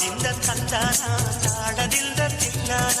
ತಾಳದಿಂದ ತಂದಾನ ತಾಳದಿಂದ ತಿಲ್ಲಾನ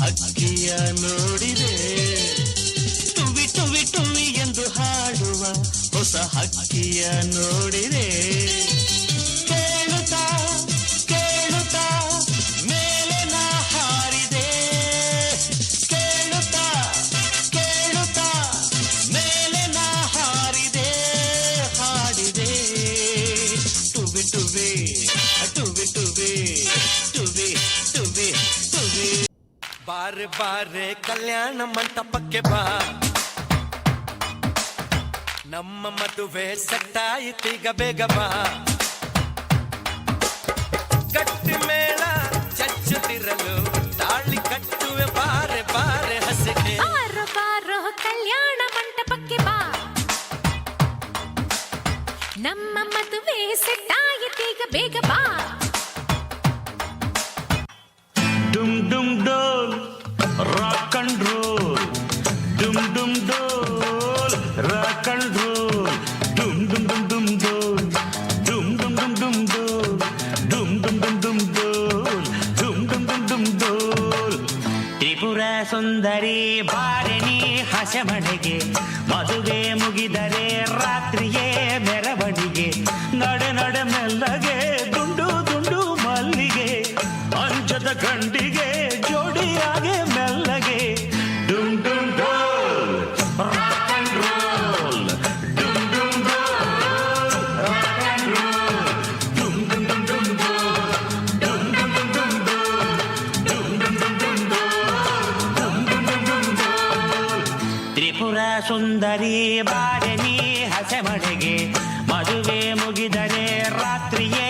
ಹಕ್ಕಿಯ ನೋಡಿದೆ. ಟುವಿ ಟುವಿ ಟುವಿ ಎಂದು ಹಾಡುವ ಹೊಸ ಹಕ್ಕಿಯ ನೋಡಿದೆ. ಬಾರೆ ಕಲ್ಯಾಣ ಮಂಟಪಕ್ಕೆ ಬಾ. ನಮ್ಮ ಮದುವೆ ಸಟ್ಟಾಯಿತೀಗ ಬೇಗ ಬಾ. ಕಟ್ಟಿ ಮೇಳ ಚಚ್ಚುತ್ತಿರಲು ತಾಳಿ ಕಟ್ಟುವೆ ಬಾರೆ ಬಾರೆ ಹಸಿಗೆ. ಬಾರೋ ಬಾರೋ ಕಲ್ಯಾಣ ಮಂಟಪಕ್ಕೆ ಬಾ. ನಮ್ಮ ಮದುವೆ ಸೆಟ್ಟಾಯಿತೀಗ ಬೇಗ ಬಾ. ಡುಮ್ ಡುಮ್ ಡೋಲ್ ರಾಕ್ ಅಂಡ್ ರೋಲ್ ಡುಮ್ ಡುಮ್ ಡೋಲ್ ರಾಕ್ ಅಂಡ್ ರೋಲ್ ಡುಮ್ ಡುಮ್ ಡುಮ್ ಡುಮ್ ಡೋಲ್ ಡುಮ್ ಡುಮ್ ಡುಮ್ ಡುಮ್ ತ್ರಿಪುರ ಸುಂದರಿ ಬಾರಿಣಿ ಹಸೆಮಣೆಗೆ ಮದುವೆ ಮುಗಿದರೆ ರಾತ್ರಿಯೇ ಮೆರವಣಿಗೆ ನಡೆ ನಡೆ ಮೆಲ್ಲಗೆ ದುಂಡು ದುಂಡು ಮಲ್ಲಿಗೆ ಅಂಜದ ಗಂಡಿಗೆ ಜೋಡಿಯಾಗೆ ಸುಂದರಿ ಬಾರನಿ ಹಸೆ ಮಡಗೆ ಮದುವೆ ಮುಗಿದರೆ ರಾತ್ರಿಯೇ